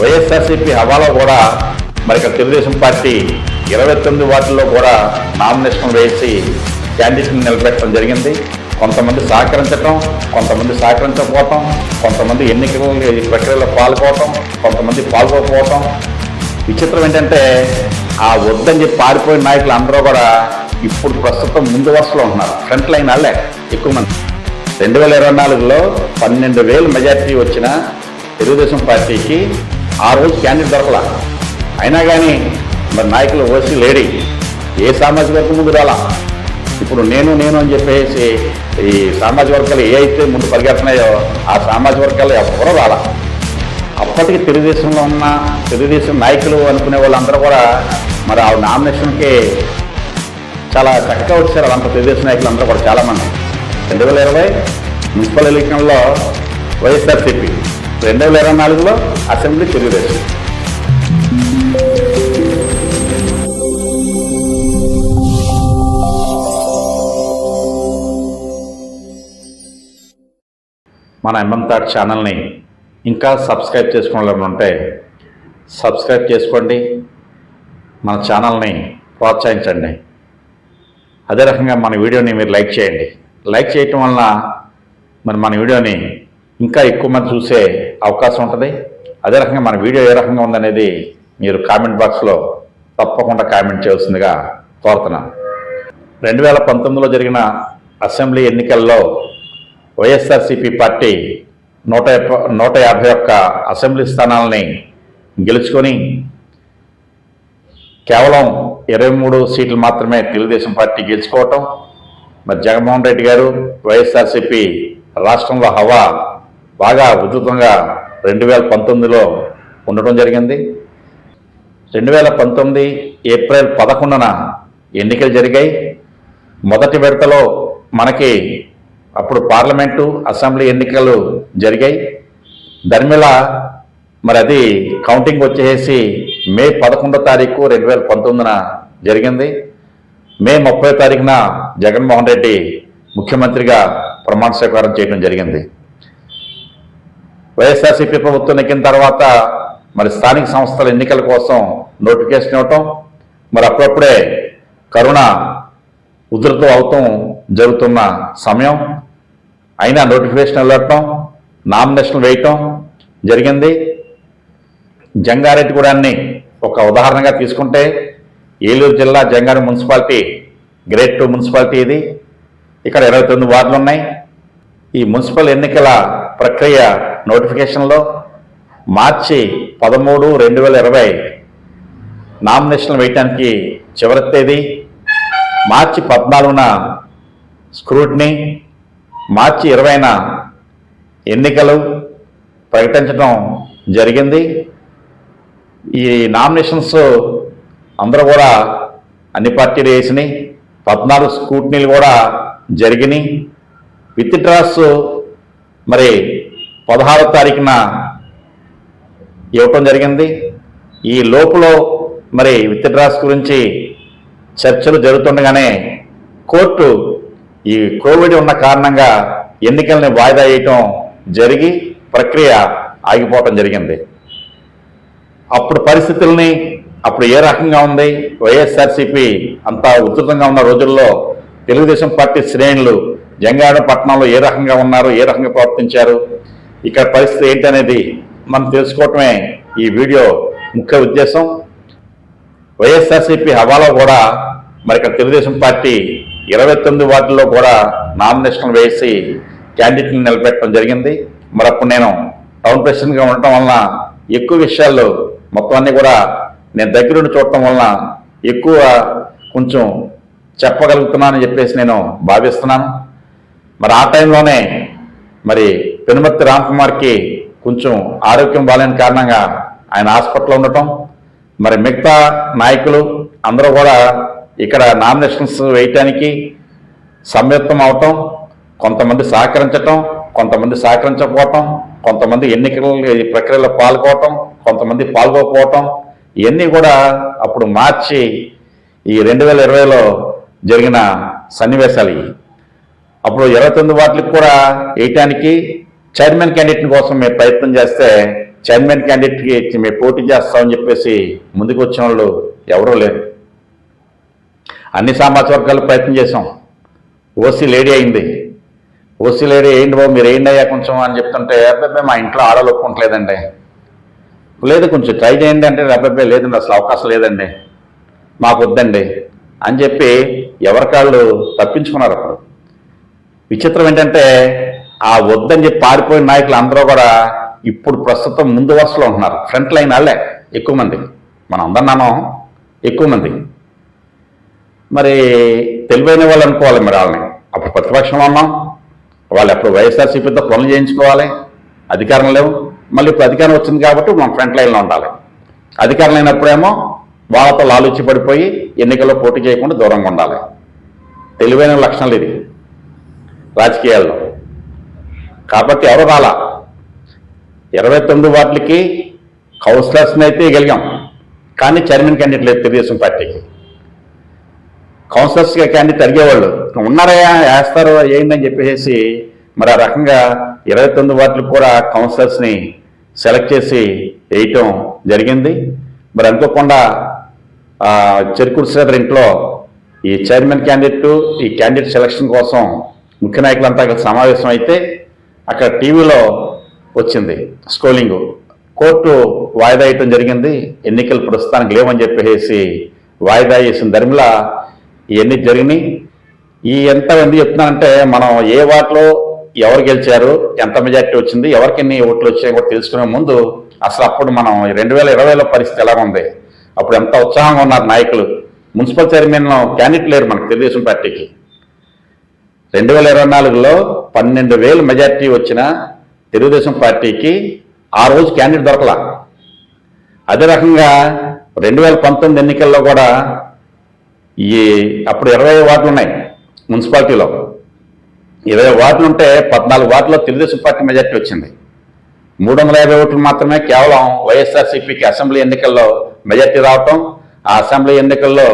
వైఎస్ఆర్సీపీ హవాలో కూడా మరి ఇక్కడ తెలుగుదేశం పార్టీ ఇరవై తొమ్మిది వార్డుల్లో కూడా నామినేషన్ వేసి క్యాండిడేట్ని నిలబెట్టడం జరిగింది. కొంతమంది సహకరించటం కొంతమంది సహకరించకపోవటం కొంతమంది ఎన్నికల ప్రక్రియలో పాల్గొవటం కొంతమంది పాల్గొకపోవటం. విచిత్రం ఏంటంటే ఆ వద్దని చెప్పి పారిపోయిన నాయకులు అందరూ కూడా ఇప్పుడు ప్రస్తుతం ముందు వరుసలో ఉంటున్నారు. ఫ్రంట్ లైన్ వాళ్ళే ఎక్కువ మంది. రెండు వేల ఇరవై నాలుగులో పన్నెండు వేలు మెజార్టీ వచ్చిన తెలుగుదేశం పార్టీకి ఆ రోజు క్యాండిడేట్ దొరకలా. అయినా కానీ మరి నాయకులు ఓసీ లేడీ ఏ సామాజిక వర్గం ముందు రాలా? ఇప్పుడు నేను నేను అని చెప్పేసి ఈ సామాజిక వర్గాలు ఏ అయితే ముందు పరిగెడుతున్నాయో ఆ సామాజిక వర్గాలు ఎవరో రాలా. అప్పటికి తెలుగుదేశంలో ఉన్న తెలుగుదేశం నాయకులు అనుకునే వాళ్ళందరూ కూడా మరి ఆ నామినేషన్కి చాలా చక్కగా వచ్చారు. వాళ్ళంతా తెలుగుదేశం నాయకులు అందరూ కూడా చాలామంది రెండు వేల ఇరవై మున్సిపల్ ఎలక్షన్లో వైఎస్ఆర్సీపీ రెండు వేల ఇరవై నాలుగులో అసెంబ్లీ తెలుగుదేశం మన ఎంఎంతాడ్ ఛానల్ని ఇంకా సబ్స్క్రైబ్ చేసుకోవాలని ఉంటే సబ్స్క్రైబ్ చేసుకోండి. మన ఛానల్ని ప్రోత్సహించండి. అదే రకంగా మన వీడియోని మీరు లైక్ చేయండి. లైక్ చేయటం వలన మరి మన వీడియోని ఇంకా ఎక్కువ మంది చూసే అవకాశం ఉంటుంది. అదే రకంగా మన వీడియో ఏ రకంగా ఉందనేది మీరు కామెంట్ బాక్స్లో తప్పకుండా కామెంట్ చేయాల్సిందిగా కోరుతున్నాను రెండు వేల పంతొమ్మిదిలో జరిగిన అసెంబ్లీ ఎన్నికల్లో వైఎస్ఆర్సీపీ పార్టీ నూట నూట యాభై ఒక్క అసెంబ్లీ స్థానాలని గెలుచుకొని కేవలం ఇరవై మూడు సీట్లు మాత్రమే తెలుగుదేశం పార్టీ గెలుచుకోవటం. మరి జగన్మోహన్ రెడ్డి గారు వైఎస్ఆర్సీపీ రాష్ట్రంలో హవా బాగా ఉధృతంగా రెండు వేల పంతొమ్మిదిలో ఉండటం జరిగింది. రెండు వేల పంతొమ్మిది ఏప్రిల్ పదకొండున ఎన్నికలు జరిగాయి. మొదటి విడతలో మనకి అప్పుడు పార్లమెంటు అసెంబ్లీ ఎన్నికలు జరిగాయి. ధర్మిళ మరి అది కౌంటింగ్ వచ్చేసి మే పదకొండో తారీఖు రెండు వేల పంతొమ్మిదిన జరిగింది. మే ముప్పై తారీఖున జగన్మోహన్ రెడ్డి ముఖ్యమంత్రిగా ప్రమాణ స్వీకారం చేయడం జరిగింది. వైఎస్ఆర్సీపీ ప్రభుత్వం ఎక్కిన తర్వాత మరి స్థానిక సంస్థల ఎన్నికల కోసం నోటిఫికేషన్ ఇవ్వటం మరి అప్పుడప్పుడే కరోనా ఉధృతం అవటం జరుగుతున్న సమయం. అయినా నోటిఫికేషన్ వెళ్ళటం నామినేషన్ వేయటం జరిగింది. జంగారెడ్డిగూడాన్ని ఒక ఉదాహరణగా తీసుకుంటే ఏలూరు జిల్లా Jangareddy municipality grade two municipality ఇది. ఇక్కడ ఇరవై తొమ్మిది వార్డులు ఉన్నాయి ఈ మున్సిపల్ ఎన్నికల ప్రక్రియ నోటిఫికేషన్లో మార్చి పదమూడు రెండు వేల ఇరవై నామినేషన్లు వేయటానికి చివరి తేదీ మార్చి పద్నాలుగున స్క్రూట్ని మార్చి ఇరవైన ఎన్నికలు ప్రకటించడం జరిగింది. ఈ నామినేషన్స్ అందరూ కూడా అన్ని పార్టీలు వేసినాయి. పద్నాలుగు స్క్రూటినీలు కూడా జరిగినాయి. విత్ డ్రాస్ మరి పదహారో తారీఖున ఇవ్వటం జరిగింది. ఈ లోపులో మరి విత్ డ్రాస్ గురించి చర్చలు జరుగుతుండగానే కోర్టు ఈ కోవిడ్ ఉన్న కారణంగా ఎన్నికల్ని వాయిదా వేయటం జరిగి ప్రక్రియ ఆగిపోవటం జరిగింది. అప్పుడు పరిస్థితుల్ని అప్పుడు ఏ రకంగా ఉంది? వైఎస్ఆర్సీపీ అంతా ఉధృతంగా ఉన్న రోజుల్లో తెలుగుదేశం పార్టీ శ్రేణులు జంగాడ పట్టణంలో ఏ రకంగా ఉన్నారు ఏ రకంగా ప్రవర్తించారు ఇక్కడ పరిస్థితి ఏంటనేది మనం తెలుసుకోవటమే ఈ వీడియో ముఖ్య ఉద్దేశం. వైఎస్ఆర్సీపీ హవాలో కూడా మరి ఇక్కడ తెలుగుదేశం పార్టీ ఇరవై తొమ్మిది వార్డుల్లో కూడా నామినేషన్ వేసి క్యాండిడేట్ని నిలబెట్టడం జరిగింది. మరప్పుడు నేను టౌన్ ప్రెసిడెంట్గా ఉండటం వలన ఎక్కువ విషయాలు మొత్తాన్ని కూడా నేను దగ్గరుండి చూడటం వలన ఎక్కువ కొంచెం చెప్పగలుగుతున్నానని చెప్పేసి నేను భావిస్తున్నాను. మరి ఆ టైంలోనే మరి పెనుమర్తి రామ్కుమార్కి కొంచెం ఆరోగ్యం బాలేని కారణంగా ఆయన హాస్పిటల్లో ఉండటం. మరి మిగతా నాయకులు అందరూ కూడా ఇక్కడ నామినేషన్స్ వేయటానికి సంయుక్తం అవటం కొంతమంది సహకరించటం కొంతమంది సహకరించకపోవటం కొంతమంది ఎన్నికల ఈ ప్రక్రియలో పాల్గొవటం కొంతమంది పాల్గొకపోవటం ఇవన్నీ కూడా అప్పుడు మార్చి ఈ రెండు వేల ఇరవైలో జరిగిన సన్నివేశాలు అప్పుడు ఇరవై తొమ్మిది వాటికి కూడా వేయటానికి చైర్మన్ క్యాండిడేట్ కోసం మేము ప్రయత్నం చేస్తే చైర్మన్ క్యాండిడేట్కి ఇచ్చి మేము పోటీ చేస్తామని చెప్పేసి ముందుకు వచ్చిన వాళ్ళు ఎవరూ లేరు. అన్ని సామాజిక వర్గాలు ప్రయత్నం చేసాం ఓసీ లేడీ అయింది. ఓసీ లేడీ ఏంటి బాబు మీరు ఏంటి అయ్యా కొంచెం అని చెప్తుంటే అబ్బాయి మా ఇంట్లో ఆడలు ఒప్పుకుంటలేదండి లేదు కొంచెం ట్రై చేయండి అంటే అబ్బాయి లేదండి అసలు అవకాశం లేదండి. మాకు వద్దండి అని చెప్పి ఎవరికాళ్ళు తప్పించుకున్నారు అప్పుడు. విచిత్రం ఏంటంటే ఆ వద్దని చెప్పి పారిపోయిన నాయకులు అందరూ కూడా ఇప్పుడు ప్రస్తుతం ముందు వరుసలో ఉంటున్నారు. ఫ్రంట్ లైన్ వాళ్ళే ఎక్కువ మంది. మనం అందరినామో ఎక్కువ మంది. మరి తెలివైన వాళ్ళు అనుకోవాలి మరి వాళ్ళని. అప్పుడు ప్రతిపక్షంలో ఉన్నాం. వాళ్ళు ఎప్పుడు వైఎస్ఆర్సీపీతో పనులు చేయించుకోవాలి. అధికారం లేవు. మళ్ళీ ఇప్పుడు అధికారం వచ్చింది కాబట్టి మనం ఫ్రంట్ లైన్లో ఉండాలి. అధికారం లేనప్పుడేమో వాళ్ళతో లాలుచ్చి పడిపోయి ఎన్నికల్లో పోటీ చేయకుండా దూరంగా ఉండాలి. తెలివైన లక్షణాలు ఇది. రాజకీయాల్లో. కాబట్టి ఎవరు రాలా? ఇరవై తొమ్మిది వార్డులకి కౌన్సిలర్స్ని అయితే గెలిగాం కానీ చైర్మన్ క్యాండిడేట్ లేదు తెలుగుదేశం పార్టీకి. కౌన్సిలర్స్ క్యాండిడేట్ అడిగేవాళ్ళు ఉన్నారయ్యా వేస్తారు ఏంటని చెప్పేసి మరి ఆ రకంగా ఇరవై తొమ్మిది వార్డులకు కూడా కౌన్సిలర్స్ని సెలెక్ట్ చేసి వేయటం జరిగింది. మరి అనుకోకుండా చెరుకుడు శ్రీధర్ ఇంట్లో ఈ చైర్మన్ క్యాండిడేట్ ఈ క్యాండిడేట్ సెలక్షన్ కోసం ముఖ్య నాయకులంతా అక్కడ సమావేశం అయితే అక్కడ టీవీలో వచ్చింది స్క్రోలింగ్. కోర్టు వాయిదా వేయటం జరిగింది. ఎన్నికలు ప్రస్తుతానికి లేవని చెప్పేసి వాయిదా వేసిన ధర్మిల ఇవన్నీ జరిగినాయి. ఈ ఎంత ఎందుకు చెప్తున్నానంటే మనం ఏ వాటిలో ఎవరు గెలిచారు ఎంత మెజార్టీ వచ్చింది ఎవరికి ఎన్ని ఓట్లు వచ్చాయో కూడా తెలుసుకునే ముందు అసలు అప్పుడు మనం రెండు వేల ఇరవైలో పరిస్థితి ఎలా ఉంది? అప్పుడు ఎంత ఉత్సాహంగా ఉన్నారు నాయకులు? మున్సిపల్ చైర్మన్ క్యాండిడేట్ లేరు మనకు తెలుగుదేశం పార్టీకి. రెండు వేల ఇరవై నాలుగులో పన్నెండు వేలు మెజార్టీ వచ్చిన తెలుగుదేశం పార్టీకి ఆ రోజు క్యాండిడేట్ దొరకలా. అదే రకంగా రెండు వేల పంతొమ్మిది ఎన్నికల్లో కూడా ఈ అప్పుడు ఇరవై వార్డులు ఉన్నాయి మున్సిపాలిటీలో. ఇరవై వార్డులు ఉంటే పద్నాలుగు వార్డులో తెలుగుదేశం పార్టీ మెజార్టీ వచ్చింది. మూడు వందల యాభై ఓట్లు మాత్రమే కేవలం వైఎస్ఆర్సీపీకి అసెంబ్లీ ఎన్నికల్లో మెజార్టీ రావటం ఆ అసెంబ్లీ ఎన్నికల్లో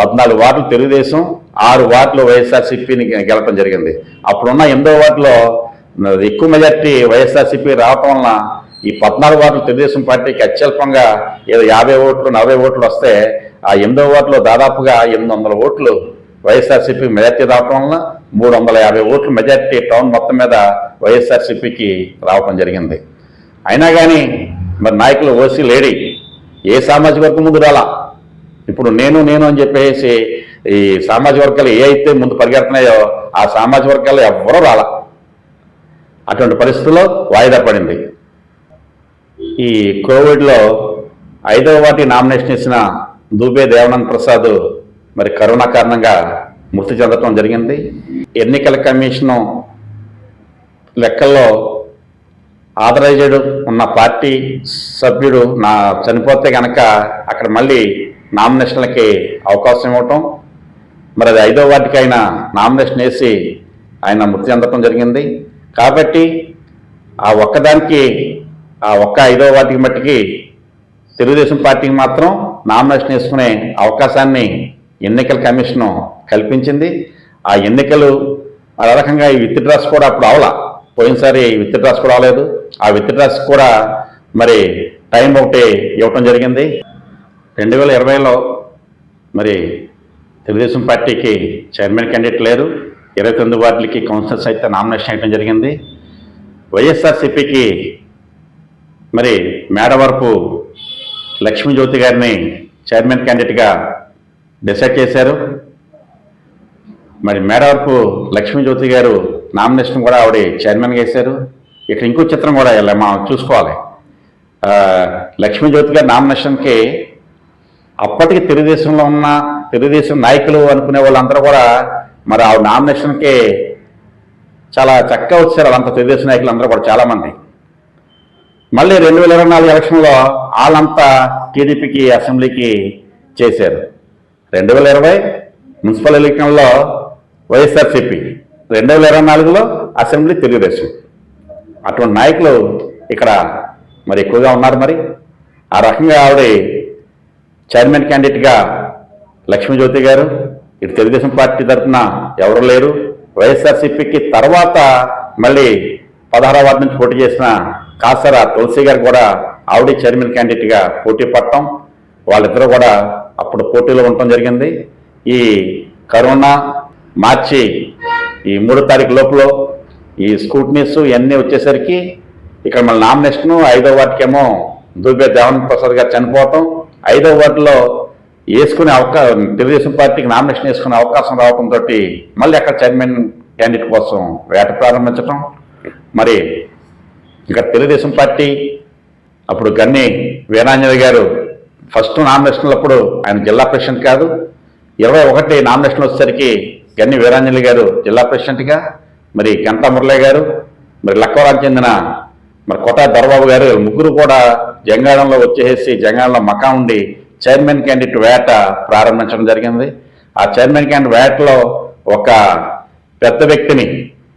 పద్నాలుగు వార్డులు తెలుగుదేశం ఆరు వార్డులు వైఎస్ఆర్సీపీని గెలపడం జరిగింది. అప్పుడున్న ఎనిమిదో వార్డులో ఎక్కువ మెజార్టీ వైఎస్ఆర్సీపీ రావటం వలన ఈ పద్నాలుగు వార్డులు తెలుగుదేశం పార్టీకి అత్యల్పంగా ఏదో యాభై ఓట్లు నలభై ఓట్లు వస్తే ఆ ఎనిమిదో వార్డులో దాదాపుగా ఎనిమిది వందల ఓట్లు వైఎస్ఆర్సీపీ మెజార్టీ రావటం వలన మూడు వందల యాభై ఓట్లు మెజార్టీ టౌన్ మొత్తం మీద వైఎస్ఆర్సీపీకి రావటం జరిగింది. అయినా కానీ మరి నాయకులు ఓసీ లేడీ ఏ సామాజిక వర్గం ముందు రాలా? ఇప్పుడు నేను నేను అని చెప్పేసి ఈ సామాజిక వర్గాలు ఏ అయితే ముందు పరిగెడుతున్నాయో ఆ సామాజిక వర్గాలు ఎవ్వరూ రాల. అటువంటి పరిస్థితుల్లో వాయిదా పడింది. ఈ కోవిడ్లో ఐదవ వాటి నామినేషన్ ఇచ్చిన దూబే దేవానంద్ ప్రసాద్ మరి కరోనా కారణంగా మృతి చెందటం జరిగింది. ఎన్నికల కమిషను లెక్కల్లో ఆథరైజ్డ్ ఉన్న పార్టీ సభ్యుడు నా చనిపోతే కనుక అక్కడ మళ్ళీ నామినేషన్లకి అవకాశం ఇవ్వటం మరి అది ఐదో వార్డుకి ఆయన నామినేషన్ వేసి ఆయన మృతి చెందటం జరిగింది. కాబట్టి ఆ ఒక్కదానికి ఆ ఒక్క ఐదో వాటికి మట్టికి తెలుగుదేశం పార్టీకి మాత్రం నామినేషన్ వేసుకునే అవకాశాన్ని ఎన్నికల కమిషను కల్పించింది. ఆ ఎన్నికలు ఆ రకంగా ఈ విత్ డ్రాస్ కూడా అప్పుడు అవలా. పోయినసారి విత్ డ్రాస్ కూడా అవలేదు. ఆ విత్ డ్రాస్ కూడా మరి టైం ఒకటి ఇవ్వటం జరిగింది. రెండు వేల ఇరవైలో మరి తెలుగుదేశం పార్టీకి చైర్మన్ క్యాండిడేట్ లేరు. ఇరవై తొమ్మిది వార్డులకి కౌన్సిలర్స్ అయితే నామినేషన్ వేయడం జరిగింది. వైఎస్ఆర్సీపీకి మరి మేడవరపు లక్ష్మీజ్యోతి గారిని చైర్మన్ క్యాండిడేట్గా డిసైడ్ చేశారు. మరి మేడవరపు లక్ష్మీజ్యోతి గారు నామినేషన్ కూడా ఆవిడ చైర్మన్గా వేశారు. ఇక్కడ ఇంకో చిత్రం కూడా ఇలా మనం చూసుకోవాలి. లక్ష్మీజ్యోతి గారి నామినేషన్కి అప్పటికి తెలుగుదేశంలో ఉన్న తెలుగుదేశం నాయకులు అనుకునే వాళ్ళందరూ కూడా మరి ఆ నామినేషన్కి చాలా చక్కగా వచ్చారు వాళ్ళంతా తెలుగుదేశం నాయకులు అందరూ కూడా చాలామంది మళ్ళీ రెండు వేల ఇరవై నాలుగు ఎలక్షన్లో వాళ్ళంతా టీడీపీకి అసెంబ్లీకి చేశారు. రెండు వేల ఇరవై మున్సిపల్ ఎన్నికల్లో వైఎస్ఆర్సీపీ రెండు వేల ఇరవై నాలుగులో అసెంబ్లీ తెలుగుదేశం. అటువంటి నాయకులు ఇక్కడ మరి ఎక్కువగా ఉన్నారు మరి. ఆ రకంగా ఆవిడ చైర్మన్ క్యాండిడేట్గా లక్ష్మీజ్యోతి గారు ఇటు తెలుగుదేశం పార్టీ తరఫున ఎవరు లేరు. వైఎస్ఆర్సీపీకి తర్వాత మళ్ళీ పదహారవ వార్డు నుంచి పోటీ చేసిన కాసర తులసి గారు కూడా ఆవిడ చైర్మన్ క్యాండిడేట్గా పోటీ పడటం. వాళ్ళిద్దరూ కూడా అప్పుడు పోటీలో ఉండటం జరిగింది. ఈ కరోనా మార్చి ఈ మూడో తారీఖు లోపల ఈ స్కూట్నీస్ ఇవన్నీ వచ్చేసరికి ఇక్కడ మన నామినేషన్ ఐదో వార్డుకేమో దూబే దేవన్ ప్రసాద్ గారు చనిపోవటం. ఐదో వార్డులో వేసుకునే అవకాశం తెలుగుదేశం పార్టీకి నామినేషన్ వేసుకునే అవకాశం రావడంతో మళ్ళీ అక్కడ చైర్మన్ క్యాండిడేట్ కోసం వేట ప్రారంభించటం. మరి ఇంకా తెలుగుదేశం పార్టీ అప్పుడు గన్ని వీరాంజలి గారు ఫస్ట్ నామినేషన్లు అప్పుడు ఆయన జిల్లా ప్రెసిడెంట్ కాదు. ఇరవై ఒకటి నామినేషన్ వచ్చేసరికి గన్ని వీరాంజలి గారు జిల్లా ప్రెసిడెంట్గా మరి గంటా మురళి గారు మరి లక్కవరానికి చెందిన మరి కోట దొరబాబు గారు ముగ్గురు కూడా జంగాళంలో వచ్చేసి జంగాళంలో మకా ఉండి చైర్మన్ క్యాండిడేట్ వేట ప్రారంభించడం జరిగింది. ఆ చైర్మన్ క్యాండిడేట్ వేటలో ఒక పెద్ద వ్యక్తిని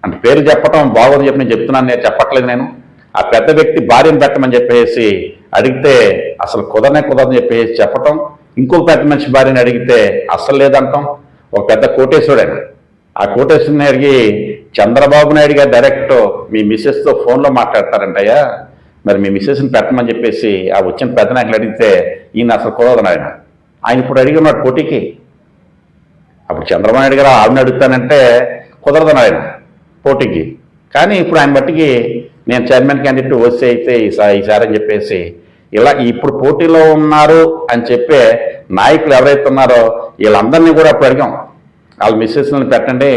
అంటే పేరు చెప్పటం బాగోదు చెప్పి నేను చెప్తున్నాను నేను చెప్పట్లేదు నేను. ఆ పెద్ద వ్యక్తి భార్యను పెట్టమని చెప్పేసి అడిగితే అసలు కుదరనే కుదరని చెప్పేసి చెప్పటం. ఇంకో పెద్ద మనిషి భార్యని అడిగితే అస్సలు లేదంటాం. ఒక పెద్ద కోటేశ్వరుడు ఆ కోటేశ్వరుని అడిగి చంద్రబాబు నాయుడు గారు డైరెక్ట్ మీ మిస్సెస్తో ఫోన్లో మాట్లాడతారంటయ్యా. మరి మీ మిస్సెస్ని పెట్టమని చెప్పేసి ఆ వచ్చిన పెద్ద నాయకులు అడిగితే ఈయన అసలు కుదరదు ఆయన ఆయన ఇప్పుడు అడిగి ఉన్నాడు పోటీకి అప్పుడు చంద్రబాబు నాయుడు గారు ఆవిడని అడుగుతానంటే కుదరదు ఆయన పోటీకి కానీ ఇప్పుడు ఆయన బట్టికి నేను చైర్మన్ క్యాండిడేట్ వస్తే అయితే ఈసారి ఈసారి అని చెప్పేసి ఇలా ఇప్పుడు పోటీలో ఉన్నారు అని చెప్పే నాయకులు ఎవరైతే ఉన్నారో వీళ్ళందరినీ కూడా అప్పుడు అడిగాం. వాళ్ళ మిస్సెస్ని పెట్టండి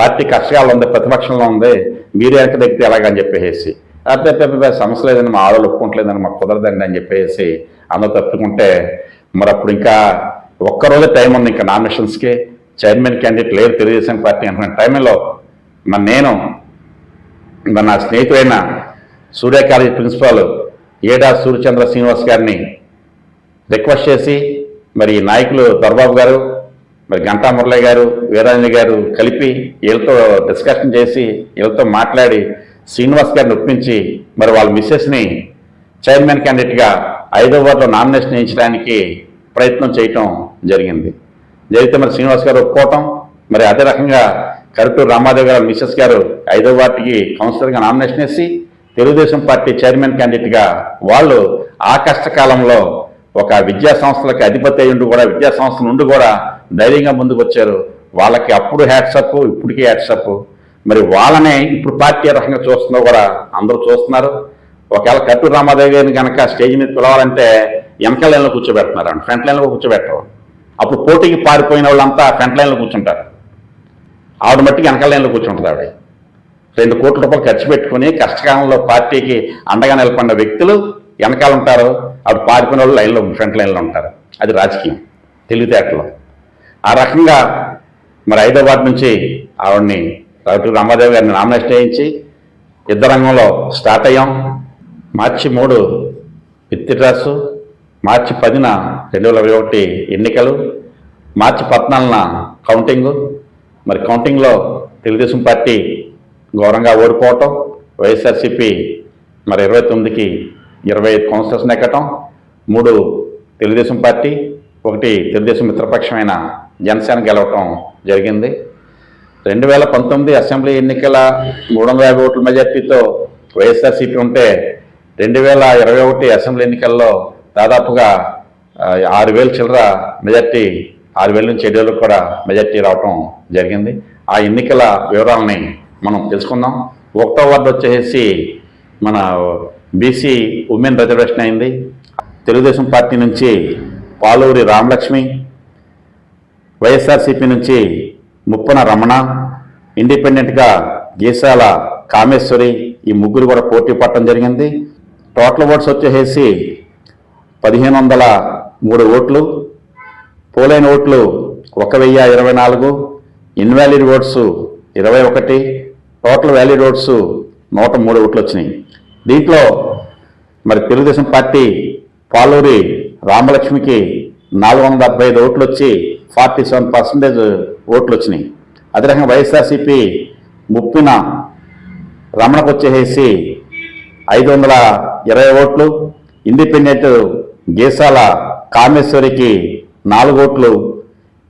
పార్టీ కష్టకాలం ఉంది ప్రతిపక్షంలో ఉంది మీరు వెనక దగ్గర ఎలాగని చెప్పేసి. అదే సమస్య లేదని మా ఆడవాళ్ళు ఒప్పుకుంటలేదని మాకు కుదరదండి అని చెప్పేసి అందరూ తప్పుకుంటే మరి అప్పుడు ఇంకా ఒక్కరోజే టైం ఉంది ఇంకా నామినేషన్స్కి. చైర్మన్ క్యాండిడేట్ లేరు తెలుగుదేశం పార్టీ అనుకున్న టైంలో మరి నేను మరి నా స్నేహితుడైన సూర్య కాలేజ్ ప్రిన్సిపాల్ ఏడా సూర్యచంద్ర శ్రీనివాస్ గారిని రిక్వెస్ట్ చేసి మరి ఈ నాయకులు దర్బాబు గారు మరి గంటా మురళి గారు వీరాంజలి గారు కలిపి వీళ్ళతో డిస్కషన్ చేసి వీళ్ళతో మాట్లాడి శ్రీనివాస్ గారిని ఒప్పించి మరి వాళ్ళ మిస్సెస్ని చైర్మన్ క్యాండిడేట్గా ఐదో వార్డులో నామినేషన్ వేయించడానికి ప్రయత్నం చేయటం జరిగింది. జరిగితే మరి శ్రీనివాస్ గారు ఒప్పుకోవటం మరి అదే రకంగా కరుటూరు రామాదేవ్ గారు మిస్సెస్ గారు ఐదో వార్డుకి కౌన్సిలర్గా నామినేషన్ వేసి తెలుగుదేశం పార్టీ చైర్మన్ క్యాండిడేట్గా వాళ్ళు ఆ కష్టకాలంలో ఒక విద్యా సంస్థలకు అధిపతి అయ్యుండి కూడా విద్యా సంస్థ నుండి కూడా ధైర్యంగా ముందుకు వచ్చారు. వాళ్ళకి అప్పుడు హ్యాట్సప్ ఇప్పటికీ హ్యాట్సప్ మరి వాళ్ళనే ఇప్పుడు పార్టీ రకంగా చూస్తుందో కూడా అందరూ చూస్తున్నారు. ఒకవేళ కట్టూరు రామాదేవి గారిని కనుక స్టేజ్ మీద పిలవాలంటే వెనక లైన్లో కూర్చోబెడుతున్నారు. ఫ్రంట్ లైన్లో కూర్చోబెట్టరు. అప్పుడు పోటీకి పారిపోయిన వాళ్ళంతా ఫ్రంట్ లైన్లో కూర్చుంటారు. ఆవిడ మట్టికి వెనక లైన్లో కూర్చుంటుంది ఆవిడ. రెండు కోట్ల రూపాయలు ఖర్చు పెట్టుకుని కష్టకాలంలో పార్టీకి అండగా నిలబడిన వ్యక్తులు వెనకాల అప్పుడు ఆవిడ పారిపోయిన వాళ్ళు లైన్లో ఫ్రంట్ లైన్లో ఉంటారు. అది రాజకీయం తెలివితేటలో. ఆ రకంగా మరి హైదరాబాద్ నుంచి ఆవిడ్ని రఘు రామాదేవి గారిని నామినేషన్ వేయించి యుద్ధ రంగంలో స్టార్ట్ అయ్యాం. మార్చి మూడు పిత్తిరాసు మార్చి పదిన రెండు వేల ఇరవై ఒకటి ఎన్నికలు మార్చి పద్నాలుగున కౌంటింగు. మరి కౌంటింగ్లో తెలుగుదేశం పార్టీ ఘోరంగా ఓడిపోవటం వైఎస్ఆర్సీపీ మరి ఇరవై తొమ్మిదికి ఇరవై ఐదు కౌన్సిలర్స్ని ఎక్కటం మూడు తెలుగుదేశం పార్టీ ఒకటి తెలుగుదేశం మిత్రపక్షమైన జనసేన గెలవటం జరిగింది. రెండు వేల పంతొమ్మిది అసెంబ్లీ ఎన్నికల మూడు వందల యాభై ఓట్ల మెజార్టీతో వైఎస్ఆర్సీపీ ఉంటే రెండు వేల ఇరవై ఒకటి అసెంబ్లీ ఎన్నికల్లో దాదాపుగా ఆరు వేలు చిల్లర మెజార్టీ ఆరు వేల నుంచి ఏడు వేలకు కూడా మెజార్టీ రావటం జరిగింది. ఆ ఎన్నికల వివరాలని మనం తెలుసుకుందాం. ఒకటో వార్డు వచ్చేసి మన బీసీ ఉమెన్ రిజర్వేషన్ అయింది. తెలుగుదేశం పార్టీ నుంచి పాలూరి రామలక్ష్మి వైఎస్ఆర్సీపీ నుంచి ముప్పన రమణ ఇండిపెండెంట్గా గీసాల కామేశ్వరి ఈ ముగ్గురు కూడా పోటీ పడటం జరిగింది. టోటల్ ఓట్స్ వచ్చేసి పదిహేను వందల మూడు ఓట్లు. పోలైన ఓట్లు ఒక వెయ్యి ఇరవై నాలుగు ఇన్వాలిడ్ ఓట్స్ ఇరవై ఒకటి టోటల్ వ్యాలిడ్ ఓట్స్ నూట మూడు ఓట్లు వచ్చినాయి. దీంట్లో మరి తెలుగుదేశం పార్టీ పాలూరి రామలక్ష్మికి నాలుగు వందల డెబ్బై ఐదు ఓట్లు వచ్చి ఫార్టీ సెవెన్ పర్సెంటేజ్ ఓట్లు వచ్చినాయి. అదే రకంగా వైఎస్ఆర్సీపీ ముప్పిన రమణకు వచ్చేసి ఐదు వందల ఇరవై ఓట్లు ఇండిపెండెంట్ గీసాల కామేశ్వరికి నాలుగు ఓట్లు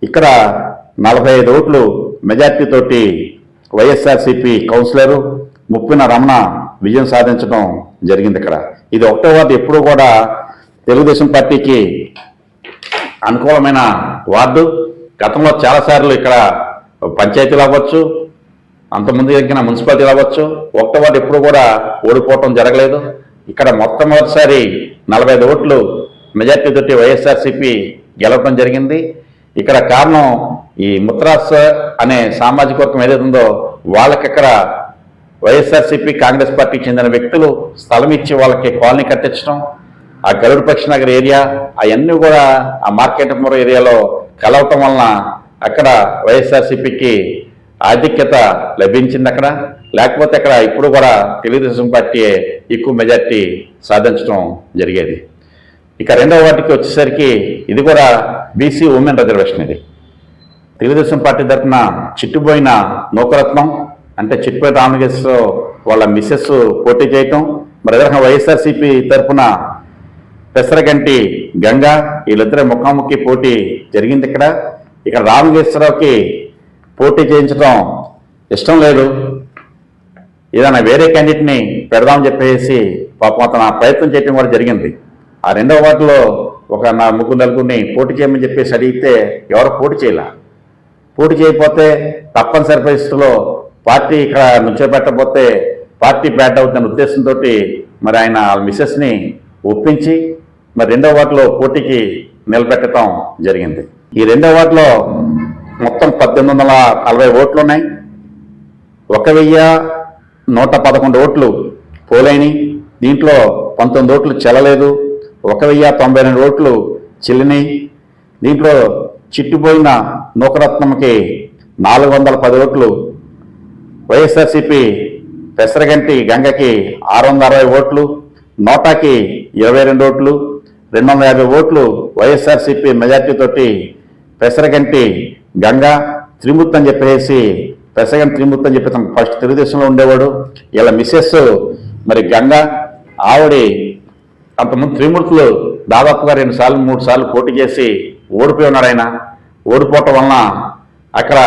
ఇక్కడ నలభై ఐదు ఓట్లు మెజార్టీతోటి వైఎస్ఆర్సీపీ కౌన్సిలరు ముప్పిన రమణ విజయం సాధించడం జరిగింది ఇక్కడ. ఇది ఒకటో వార్డు ఎప్పుడు కూడా తెలుగుదేశం పార్టీకి అనుకూలమైన వార్డు. గతంలో చాలాసార్లు ఇక్కడ పంచాయతీలు అవ్వచ్చు అంతకుముందు జరిగిన మున్సిపాలిటీలు అవ్వచ్చు. ఒకటో వార్డు ఎప్పుడు కూడా ఓడిపోవటం జరగలేదు. ఇక్కడ మొట్టమొదటిసారి నలభై ఐదు ఓట్లు మెజార్టీ తోటి వైఎస్ఆర్సీపీ గెలవడం జరిగింది. ఇక్కడ కారణం ఈ ముత్రాస్ అనే సామాజిక వర్గం ఏదైతే ఉందో వాళ్ళకి ఇక్కడ వైఎస్ఆర్సీపీ కాంగ్రెస్ పార్టీకి చెందిన వ్యక్తులు స్థలం ఇచ్చి వాళ్ళకి కాలనీ కట్టించడం ఆ గరుడు పక్షి నగర్ ఏరియా అవన్నీ కూడా ఆ మార్కెట్ మూర ఏరియాలో కలవటం వలన అక్కడ వైఎస్ఆర్సీపీకి ఆధిక్యత లభించింది అక్కడ. లేకపోతే అక్కడ ఇప్పుడు కూడా తెలుగుదేశం పార్టీ ఎక్కువ మెజార్టీ సాధించడం జరిగేది. ఇక రెండవ వాటికి వచ్చేసరికి ఇది కూడా బీసీ ఉమెన్ రిజర్వేషన్ ఇది. తెలుగుదేశం పార్టీ తరఫున చిట్టుపోయిన నూకరత్నం అంటే చిట్పేట రామకేశ్వరరావు వాళ్ళ మిస్సెస్ పోటీ చేయటం మరి వైఎస్ఆర్సీపీ తరఫున పెసరగంటి గంగా వీళ్ళిద్దరే ముఖాముఖి పోటీ జరిగింది ఇక్కడ. ఇక్కడ రామగేశ్వరరావుకి పోటీ చేయించడం ఇష్టం లేదు. ఏదైనా వేరే క్యాండిడేట్ని పెడదామని చెప్పేసి పాపం అతను ఆ ప్రయత్నం చేయడం కూడా జరిగింది. ఆ రెండవ వార్డులో ఒక నా ముగ్గురు నలుగురిని పోటీ చేయమని చెప్పేసి అడిగితే ఎవరు పోటీ చేయలే? పోటీ చేయకపోతే తప్పనిసరి పరిస్థితుల్లో పార్టీ ఇక్కడ నుంచోబెట్టబోతే పార్టీ బ్యాట్ అవుతున్న ఉద్దేశంతో మరి ఆయన వాళ్ళ మిసెస్ని ఒప్పించి మరి రెండో వార్డులో పోటీకి నిలబెట్టడం జరిగింది. ఈ రెండో వార్డులో మొత్తం పద్దెనిమిది వందల నలభై ఓట్లు ఉన్నాయి. ఒక వెయ్యి నూట పదకొండు ఓట్లు పోలేని దీంట్లో పంతొమ్మిది ఓట్లు చెల్లలేదు. ఒక వెయ్యి తొంభై రెండు ఓట్లు చెల్లినాయి. దీంట్లో చిట్టుపోయిన నూకరత్నంకి నాలుగు వందల పది ఓట్లు వైఎస్ఆర్సీపీ పెసరగంటి గంగకి ఆరు వందల అరవై ఓట్లు నోటాకి ఇరవై రెండు ఓట్లు రెండు వందల యాభై ఓట్లు వైఎస్ఆర్సీపీ మెజార్టీతోటి పెసరగంటి గంగ త్రిమూర్తి అని చెప్పేసి పెసరగంటి త్రిమూర్తి అని చెప్పి తను ఫస్ట్ తెలుగుదేశంలో ఉండేవాడు. ఇలా మిస్సెస్ మరి గంగ ఆవిడి అంతకుముందు త్రిమూర్తులు దాదాపుగా రెండు సార్లు మూడు సార్లు పోటీ చేసి ఓడిపోయి ఉన్నాడు ఆయన. ఓడిపోవటం వలన అక్కడ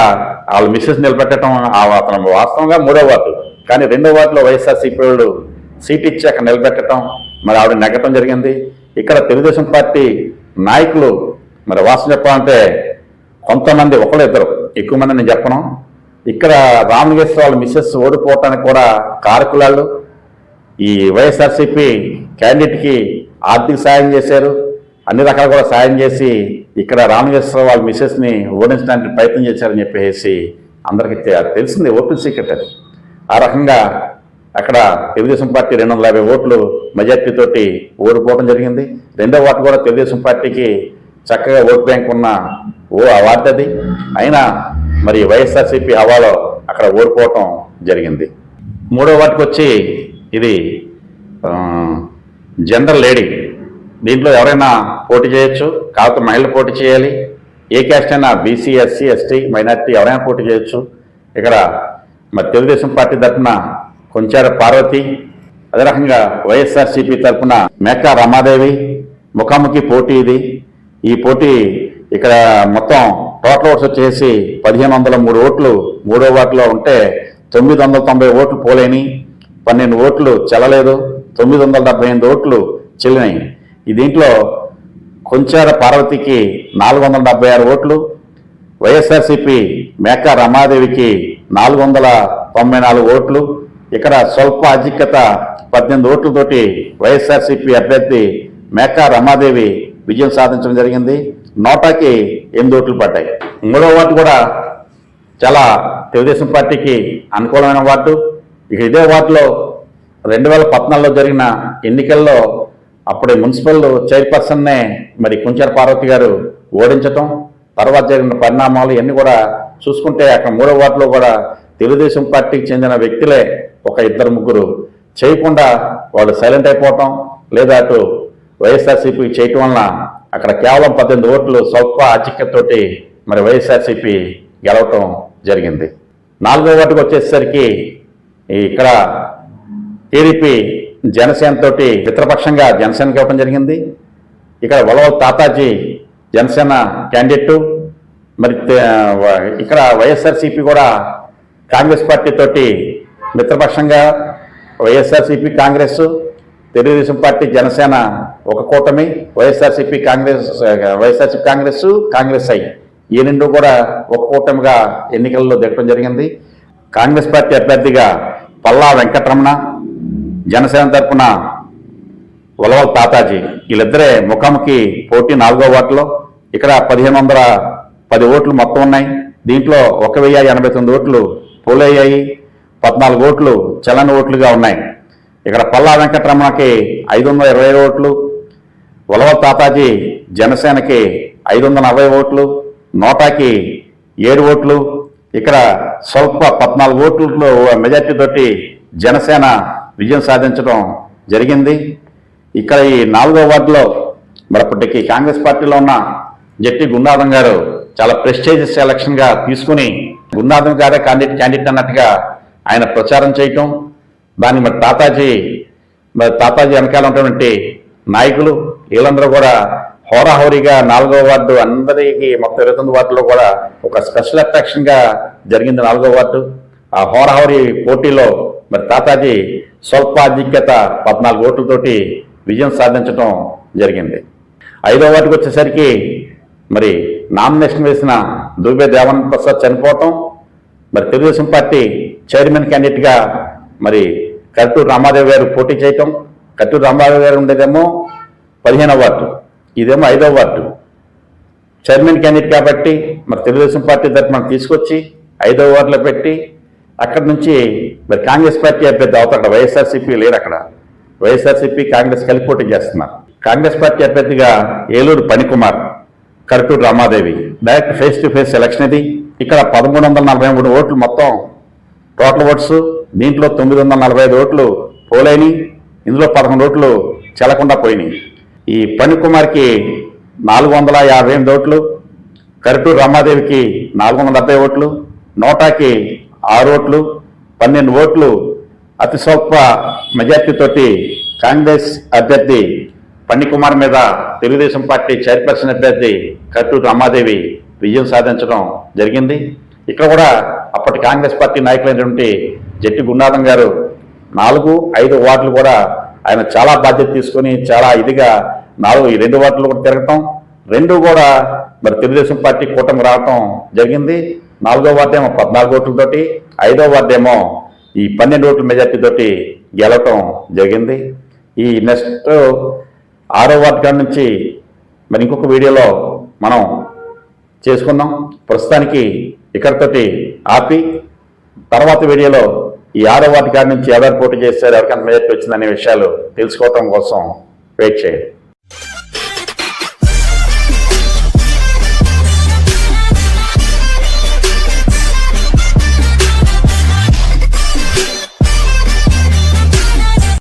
వాళ్ళ మిస్సెస్ నిలబెట్టడం ఆ అతను వాస్తవంగా మూడో వార్డు. కానీ రెండో వార్డులో వైఎస్ఆర్సీపీ వాళ్ళు సీట్ ఇచ్చి అక్కడ నిలబెట్టడం మరి ఆవిడ నెగ్గటం జరిగింది. ఇక్కడ తెలుగుదేశం పార్టీ నాయకులు మరి వాస్తవం చెప్పాలంటే కొంతమంది ఒకళ్ళు ఇద్దరు. ఎక్కువ మంది నేను చెప్పను. ఇక్కడ రామలింగేశ్వర వాళ్ళ మిస్సెస్ ఓడిపోవటానికి కూడా కారకులాళ్ళు. ఈ వైఎస్ఆర్సీపీ క్యాండిడేట్కి ఆర్థిక సాయం చేశారు. అన్ని రకాలు కూడా సాయం చేసి ఇక్కడ రామకృష్ణ వాళ్ళ మిస్సెస్ని ఓడించడానికి ప్రయత్నం చేశారని చెప్పేసి అందరికీ తెలిసింది ఓపెన్ సీక్రెట్ అది. ఆ రకంగా అక్కడ తెలుగుదేశం పార్టీ రెండు వందల యాభై ఓట్లు మెజార్టీతోటి ఓడిపోవడం జరిగింది. రెండో ఓటు కూడా తెలుగుదేశం పార్టీకి చక్కగా ఓట్ బ్యాంక్ ఉన్న ఓ అవార్డు అది. అయినా మరి వైఎస్ఆర్సీపీ హవాలో అక్కడ ఓడిపోవటం జరిగింది. మూడో వాటికి వచ్చి ఇది జనరల్ లేడీ దీంట్లో ఎవరైనా పోటీ చేయొచ్చు కాకపోతే మహిళలు పోటీ చేయాలి. ఏ క్యాస్ట్ అయినా బీసీ ఎస్సీ ఎస్టీ మైనార్టీ ఎవరైనా పోటీ చేయొచ్చు. ఇక్కడ మరి తెలుగుదేశం పార్టీ తరఫున కొంచార పార్వతి అదే రకంగా వైఎస్ఆర్సీపీ తరఫున మేకా రమాదేవి ముఖాముఖి పోటీ ఇది. ఈ పోటీ ఇక్కడ మొత్తం టోటల్ ఓట్స్ వచ్చేసి పదిహేను వందల మూడు ఓట్లు మూడో వాటిలో ఉంటే తొమ్మిది వందల తొంభై ఓట్లు పోలేని పన్నెండు ఓట్లు చెల్లలేదు తొమ్మిది వందల డెబ్బై ఎనిమిది ఓట్లు చెల్లినాయి. ఈ దీంట్లో కొంచార పార్వతికి నాలుగు వందల డెబ్బై ఆరు ఓట్లు వైఎస్ఆర్సిపి మేకా రమాదేవికి నాలుగు వందల తొంభై నాలుగు ఓట్లు ఇక్కడ స్వల్ప అధిక్యత పద్దెనిమిది ఓట్లతోటి వైఎస్ఆర్సిపి అభ్యర్థి మేకా రమాదేవి విజయం సాధించడం జరిగింది. నోటాకి ఎనిమిది ఓట్లు పడ్డాయి. మూడవ వార్డు కూడా చాలా తెలుగుదేశం పార్టీకి అనుకూలమైన వార్డు ఇక ఇదే వార్డులో రెండు వేల పద్నాలుగులో జరిగిన ఎన్నికల్లో అప్పుడు మున్సిపల్ చైర్పర్సన్నే మరి కుంచార పార్వతి గారు ఓడించటం తర్వాత జరిగిన పరిణామాలు ఇవన్నీ కూడా చూసుకుంటే అక్కడ మూడో వార్డులో కూడా తెలుగుదేశం పార్టీకి చెందిన వ్యక్తులే ఒక ఇద్దరు ముగ్గురు. చేయకుండా వాళ్ళు సైలెంట్ అయిపోవటం లేదా అటు వైఎస్ఆర్సీపీ చేయటం వలన అక్కడ కేవలం పద్దెనిమిది ఓట్లు స్వల్ప ఆధిక్యతతోటి మరి వైఎస్ఆర్సీపీ గెలవటం జరిగింది. నాలుగో వాటికి వచ్చేసరికి ఇక్కడ టీడీపీ జనసేనతోటి మిత్రపక్షంగా జనసేనకి ఇవ్వడం జరిగింది. ఇక్కడ వలవ తాతాజీ జనసేన క్యాండిడేట్. మరి ఇక్కడ వైఎస్ఆర్సీపీ కూడా కాంగ్రెస్ పార్టీ తోటి మిత్రపక్షంగా వైఎస్ఆర్సీపీ కాంగ్రెస్ తెలుగుదేశం పార్టీ జనసేన ఒక కూటమి వైఎస్ఆర్సీపీ కాంగ్రెస్ వైఎస్ఆర్సీపీ కాంగ్రెస్ కాంగ్రెస్ ఐ. ఈ రెండు కూడా ఒక కూటమిగా ఎన్నికల్లో దిగటం జరిగింది. కాంగ్రెస్ పార్టీ అభ్యర్థిగా పల్లా వెంకటరమణ జనసేన తరపున ఉలవల్ తాతాజీ వీళ్ళిద్దరే ముఖాముఖి పోటీ నాలుగో వార్డులో. ఇక్కడ పదిహేను వందల పది ఓట్లు మొత్తం ఉన్నాయి. దీంట్లో ఒక వెయ్యి ఎనభై తొమ్మిది ఓట్లు పోలయ్యాయి. పద్నాలుగు ఓట్లు చలన ఓట్లుగా ఉన్నాయి. ఇక్కడ పల్లా వెంకటరమణకి ఐదు వందల ఇరవై ఓట్లు ఉలవల్ తాతాజీ జనసేనకి ఐదు వందల నలభై ఓట్లు నోటాకి ఏడు ఓట్లు. ఇక్కడ స్వల్ప పద్నాలుగు ఓట్లతో మెజార్టీ తోటి జనసేన విజయం సాధించడం జరిగింది. ఇక్కడ ఈ నాలుగో వార్డులో మరప్పటికి కాంగ్రెస్ పార్టీలో ఉన్న జట్టి గుండాదం గారు చాలా ప్రెస్టేజియస్ ఎలక్షన్గా తీసుకుని గుండాదం గారే క్యాండిడేట్ క్యాండిడేట్ అన్నట్టుగా ఆయన ప్రచారం చేయటం. దాన్ని మరి తాతాజీ మరి తాతాజీ వెనకాల ఉన్నటువంటి నాయకులు వీళ్ళందరూ కూడా హోరాహోరీగా నాలుగో వార్డు అందరికీ మొత్తం ఇరవై తొమ్మిది వార్డులో కూడా ఒక స్పెషల్ అట్రాక్షన్గా జరిగింది నాలుగో వార్డు. ఆ హోరాహోరీ పోటీలో మరి తాతాజీ స్వల్పాధిక్యత పద్నాలుగు ఓట్లతోటి విజయం సాధించడం జరిగింది. ఐదో వార్డుకి వచ్చేసరికి మరి నామినేషన్ వేసిన దూబే దేవానంద ప్రసాద్ చనిపోవటం మరి తెలుగుదేశం పార్టీ చైర్మన్ క్యాండిడేట్గా మరి కట్టూరు రామాదేవి గారు పోటీ చేయటం కట్టూరు రామాదేవి గారు ఉండేదేమో పదిహేనవ వార్డు ఇదేమో ఐదవ వార్డు. చైర్మన్ క్యాండిడేట్ కాబట్టి మరి తెలుగుదేశం పార్టీ తరఫున తీసుకొచ్చి ఐదవ వార్డులో పెట్టి అక్కడి నుంచి మరి కాంగ్రెస్ పార్టీ అభ్యర్థి అవుతారు అక్కడ వైఎస్ఆర్సీపీ లేరు అక్కడ. వైఎస్ఆర్సీపీ కాంగ్రెస్ కలిపి పోటీ చేస్తున్నారు. కాంగ్రెస్ పార్టీ అభ్యర్థిగా Eluru Phanikumar Karaturu Ramadevi. Direct face to face election ఇది. ఇక్కడ పదమూడు వందల నలభై మూడు ఓట్లు మొత్తం టోటల్ ఓట్స్ దీంట్లో తొమ్మిది వందల నలభై ఐదు ఓట్లు పోలేని ఇందులో పదకొండు ఓట్లు చెల్లకుండా పోయినాయి. ఈ పనికుమార్కి నాలుగు వందల యాభై ఎనిమిది ఓట్లు కరటూరు రమాదేవికి నాలుగు వందల డెబ్బై ఓట్లు నోటాకి ఆరు ఓట్లు పన్నెండు ఓట్లు అతి స్వల్ప మెజార్టీతోటి కాంగ్రెస్ అభ్యర్థి పన్నికుమార్ మీద తెలుగుదేశం పార్టీ చైర్పర్సన్ అభ్యర్థి కట్టూరు రమాదేవి విజయం సాధించడం జరిగింది. ఇక్కడ కూడా అప్పటి కాంగ్రెస్ పార్టీ నాయకులైనటువంటి జట్టి గుండాదం గారు నాలుగు ఐదు వార్డులు కూడా ఆయన చాలా బాధ్యత తీసుకొని చాలా ఇదిగా నాలుగు ఈ రెండు వార్డులు కూడా తిరగటం. రెండు కూడా మరి తెలుగుదేశం పార్టీ కూటమి రావటం జరిగింది. నాలుగో వార్డు ఏమో పద్నాలుగు ఓట్లతోటి ఐదో వార్డు ఏమో ఈ పన్నెండు ఓట్ల మెజార్టీతోటి గెలవటం జరిగింది. ఈ నెక్స్ట్ ఆరో వార్డు కాడ నుంచి మరి ఇంకొక వీడియోలో మనం చేసుకుందాం. ప్రస్తుతానికి ఇక్కడితోటి ఆపి తర్వాత వీడియోలో ఈ ఆరో వార్డు కాడ నుంచి ఎవరు పోటీ చేశారు ఎవరికంత మెజార్టీ వచ్చిందనే విషయాలు తెలుసుకోవటం కోసం వెయిట్ చేయండి.